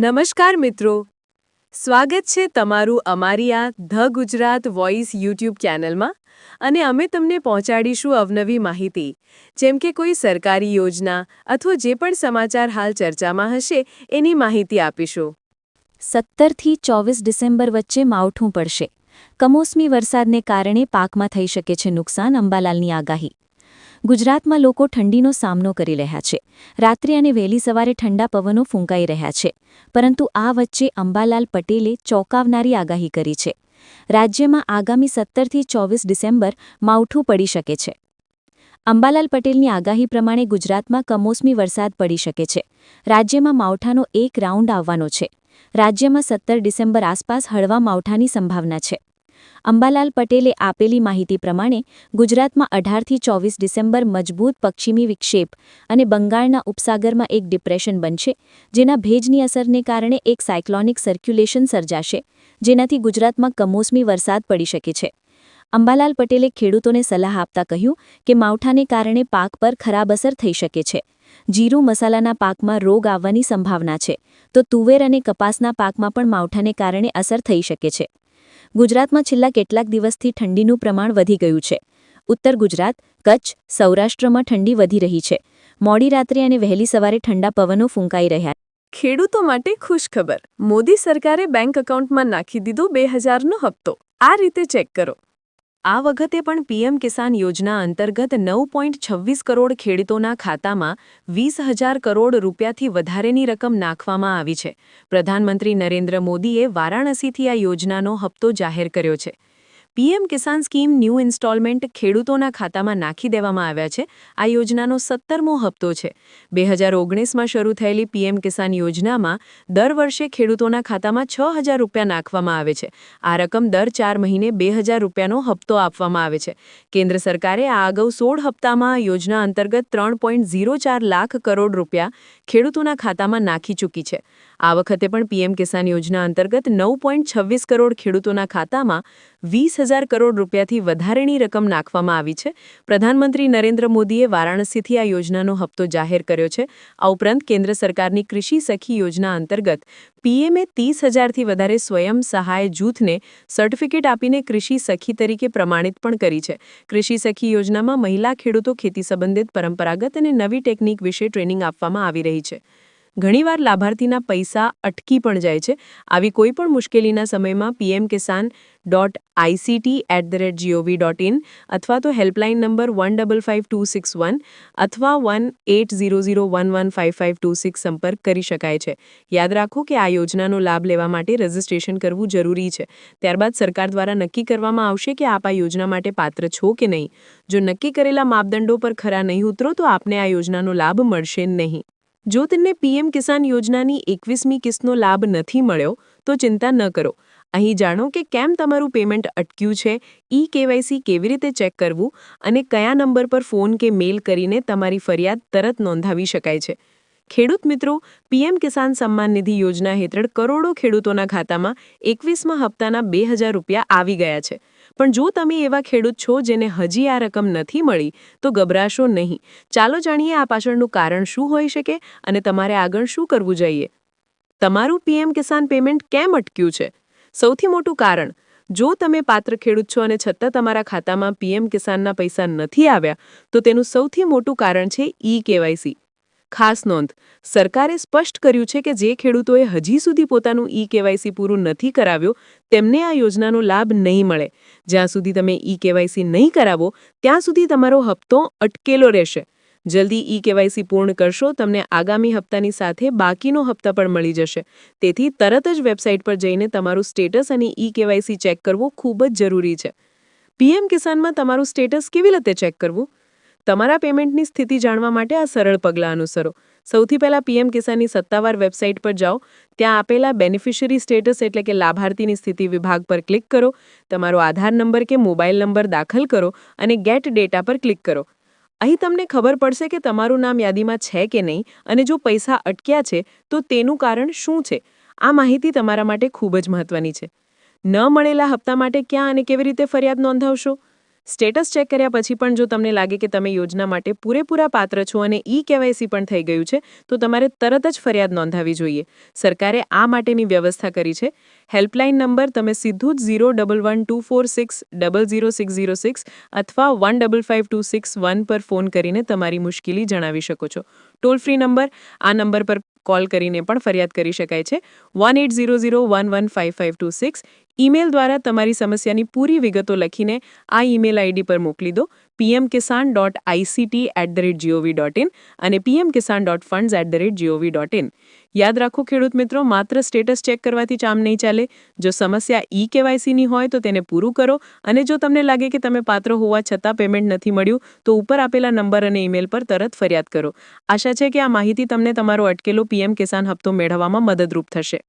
નમસ્કાર મિત્રો. સ્વાગત છે તમારું અમારી આ ધ ગુજરાત વોઇસ યુટ્યુબ ચેનલમાં અને અમે તમને પહોંચાડીશું અવનવી માહિતી. જેમ કે કોઈ સરકારી યોજના અથવા જે પણ સમાચાર હાલ ચર્ચામાં હશે એની માહિતી આપીશું. સત્તરથી ચોવીસ ડિસેમ્બર વચ્ચે માવઠું પડશે. કમોસમી વરસાદને કારણે પાકમાં થઈ શકે છે નુકસાન અંબાલાલની આગાહી. ગુજરાતમાં લોકો ઠંડીનો સામનો કરી રહ્યા છે. રાત્રે અને વહેલી સવારે ઠંડા પવનો ફૂંકાઈ રહ્યા છે. પરંતુ આ વચ્ચે અંબાલાલ પટેલે ચોંકાવનારી આગાહી કરી છે. રાજ્યમાં આગામી સત્તરથી ચોવીસ ડિસેમ્બર માવઠું પડી શકે છે. અંબાલાલ પટેલની આગાહી પ્રમાણે ગુજરાતમાં કમોસમી વરસાદ પડી શકે છે. રાજ્યમાં માવઠાનો એક રાઉન્ડ આવવાનો છે. રાજ્યમાં સત્તર ડિસેમ્બર આસપાસ હળવા માવઠાની સંભાવના છે. અંબાલાલ પટેલે આપેલી માહિતી પ્રમાણે ગુજરાતમાં અઢારથી ચોવીસ ડિસેમ્બર મજબૂત પશ્ચિમી વિક્ષેપ અને બંગાળના ઉપસાગરમાં એક ડિપ્રેશન બનશે, જેના ભેજની અસરને કારણે એક સાયક્લોનિક સર્ક્યુલેશન સર્જાશે, જેનાથી ગુજરાતમાં કમોસમી વરસાદ પડી શકે છે. અંબાલાલ પટેલે ખેડૂતોને સલાહ આપતા કહ્યું કે માવઠાને કારણે પાક પર ખરાબ અસર થઈ શકે છે. જીરું મસાલાના પાકમાં રોગ આવવાની સંભાવના છે, તો તુવેર અને કપાસના પાકમાં પણ માવઠાને કારણે અસર થઈ શકે છે. ગુજરાતમાં છેલ્લા કેટલાક દિવસથી ઠંડીનું પ્રમાણ વધી ગયું છે. ઉત્તર ગુજરાત, કચ્છ, સૌરાષ્ટ્રમાં ઠંડી વધી રહી છે. મોડી રાત્રે અને વહેલી સવારે ઠંડા પવનો ફૂંકાઈ રહ્યા ખેડૂતો માટે ખુશખબર. મોદી સરકારે બેંક એકાઉન્ટમાં નાખી દીધો બે હજારનો હપ્તો. આ રીતે ચેક કરો. આ વખતે પણ પીએમ કિસાન યોજના અંતર્ગત નવ પોઈન્ટ છવ્વીસ કરોડ ખેડૂતોના ખાતામાં વીસ હજાર કરોડ રૂપિયાથી વધારેની રકમ નાખવામાં આવી છે. પ્રધાનમંત્રી નરેન્દ્ર મોદીએ વારાણસીથી આ યોજનાનો હપ્તો જાહેર કર્યો છે. PM Kisan scheme new instalment ખેડૂતોના ખાતામાં નાખી દેવામાં આવ્યા છે. આ યોજનાનો સત્તરમો હપ્તો છે. બે હજાર ઓગણીસમાં શરૂ થયેલી પીએમ કિસાન યોજનામાં દર વર્ષે ખેડૂતોના ખાતામાં છ હજાર રૂપિયા નાખવામાં આવે છે. આ રકમ દર ચાર મહિને બે હજાર રૂપિયાનો હપ્તો આપવામાં આવે છે. કેન્દ્ર સરકારે આ અગાઉ સોળ હપ્તામાં યોજના અંતર્ગત ત્રણ પોઈન્ટ ઝીરો ચાર લાખ કરોડ રૂપિયા ખેડૂતોના ખાતામાં નાખી ચૂકી છે. આ વખતે પણ પીએમ કિસાન યોજના અંતર્ગત નવ પોઈન્ટ છવ્વીસ કરોડ ખેડૂતોના ખાતામાં વીસ હજાર કરોડ રૂપિયાથી વધારેની રકમ નાખવામાં આવી છે. પ્રધાનમંત્રી નરેન્દ્ર મોદીએ વારાણસીથી આ યોજનાનો હપ્તો જાહેર કર્યો છે. આ ઉપરાંત કેન્દ્ર સરકારની કૃષિ સખી યોજના અંતર્ગત પીએમએ ત્રીસ હજારથી વધારે સ્વયં સહાય જૂથને સર્ટિફિકેટ આપીને કૃષિ સખી તરીકે પ્રમાણિત પણ કરી છે. કૃષિ સખી યોજનામાં મહિલા ખેડૂતો ખેતી સંબંધિત પરંપરાગત અને નવી ટેકનિક વિશે ટ્રેનિંગ આપવામાં આવી રહી છે. ઘણીવાર લાભાર્થીના પૈસા અટકી પણ જાય છે. આવી કોઈ પણ મુશ્કેલીના સમયમાં PM Kisan dot ICT at the rate GOV dot in અથવા તો helpline number one double five two six one અથવા one eight zero zero one one five five two six સંપર્ક કરી શકાય છે. યાદ રાખો કે આ યોજનાનો લાભ લેવા માટે રજિસ્ટ્રેશન કરવું જરૂરી છે. ત્યારબાદ સરકાર દ્વારા નક્કી કરવામાં આવશે કે આપ આ યોજના માટે પાત્ર છો કે નહીં. જો નક્કી કરેલા માપદંડો પર ખરા નહીં ઉતરો તો આપને આ યોજનાનો લાભ મળશે નહીં. જો તમને પીએમ કિસાન યોજનાની એકવીસમી કિસ્તનો લાભ નથી મળ્યો, તો ચિંતા ન કરો. અહીં જાણો કે કેમ તમારું પેમેન્ટ અટક્યું છે ઈ કેવાયસી કેવી રીતે ચેક કરવું અને કયા નંબર પર ફોન કે મેલ કરીને તમારી ફરિયાદ તરત નોંધાવી શકાય છે. ખેડૂત મિત્રો, પીએમ કિસાન સન્માન નિધિ યોજના હેઠળ કરોડો ખેડૂતોના ખાતામાં એકવીસમાં હપ્તાના બે હજાર રૂપિયા આવી ગયા છે. પણ જો તમે એવા ખેડૂત છો જેને હજી આ રકમ નથી મળી, તો ગભરાશો નહીં. ચાલો જાણીએ આ પાછળનું કારણ શું હોઈ શકે અને તમારે આગળ શું કરવું જોઈએ. તમારું પીએમ કિસાન પેમેન્ટ કેમ અટક્યું છે? સૌથી મોટું કારણ, જો તમે પાત્ર ખેડૂત છો અને છતાં તમારા ખાતામાં પીએમ કિસાનના પૈસા નથી આવ્યા, તો તેનું સૌથી મોટું કારણ છે ઈ કેવાયસી. ખાસ નોંધ. સરકારે સ્પષ્ટ કર્યું છે કે જે ખેડૂતોએ હજી સુધી પોતાનું ઈ કેવાયસી પૂરું નથી કરાવ્યું, તેમને આ યોજનાનો લાભ નહીં મળે. જ્યાં સુધી તમે ઈ કેવાયસી નહીં કરાવો, ત્યાં સુધી તમારો હપ્તો અટકેલો રહેશે. જલ્દી ઈ કેવાયસી પૂર્ણ કરશો, તમને આગામી હપ્તાની સાથે બાકીનો હપ્તા પણ મળી જશે. તેથી તરત જ વેબસાઇટ પર જઈને તમારું સ્ટેટસ અને ઈ કેવાયસી ચેક કરવું ખૂબ જ જરૂરી છે. પીએમ કિસાનમાં તમારું સ્ટેટસ કેવી રીતે ચેક કરવું? તમારા પેમેન્ટની સ્થિતિ જાણવા માટે આ સરળ પગલાં અનુસરો. સૌથી પહેલાં પીએમ કિસાનની સત્તાવાર વેબસાઇટ પર જાઓ. ત્યાં આપેલા બેનિફિશરી સ્ટેટસ એટલે કે લાભાર્થીની સ્થિતિ વિભાગ પર ક્લિક કરો. તમારો આધાર નંબર કે મોબાઈલ નંબર દાખલ કરો અને ગેટ ડેટા પર ક્લિક કરો. અહીં તમને ખબર પડશે કે તમારું નામ યાદીમાં છે કે નહીં અને જો પૈસા અટક્યા છે, તો તેનું કારણ શું છે? આ માહિતી તમારા માટે ખૂબ જ મહત્વની છે. ન મળેલા હપ્તા માટે ક્યાં અને કેવી રીતે ફરિયાદ નોંધાવશો? સ્ટેટસ ચેક કર્યા પછી પણ જો તમને લાગે કે તમે યોજના માટે પૂરેપૂરા પાત્ર છો અને ઈ કેવાયસી પણ થઈ ગયું છે, તો તમારે તરત જ ફરિયાદ નોંધાવી જોઈએ. સરકારે આ માટેની વ્યવસ્થા કરી છે. હેલ્પલાઇન નંબર તમે સીધું જ zero double one two four six double zero six zero six અથવા one double five two six one પર ફોન કરીને તમારી મુશ્કેલી જણાવી શકો છો. ટોલ ફ્રી નંબર, આ નંબર પર કોલ કરીને પણ ફરિયાદ કરી શકાય છે. One eight zero zero one one five five two six. Email દ્વારા તમારી સમસ્યાની પૂરી વિગતો લખીને આ ઈમેલ આઈડી પર મોકલી દો. PM Kisan dot ICT at the rate GOV dot in અને PM Kisan dot funds at the rate GOV dot in યાદ રાખો ખેડૂત મિત્રો, માત્ર સ્ટેટસ ચેક કરવાથી કામ નહીં ચાલે. જો સમસ્યા ઈ કેવાયસીની હોય તો તેને પૂરું કરો અને જો તમને લાગે કે તમે પાત્ર હોવા છતાં પેમેન્ટ નથી મળ્યું, તો ઉપર આપેલા નંબર અને ઈમેલ પર તરત ફરિયાદ કરો. આશા છે કે આ માહિતી તમને તમારો અટકેલો પીએમ કિસાન હપ્તો મેળવવામાં મદદરૂપ થશે.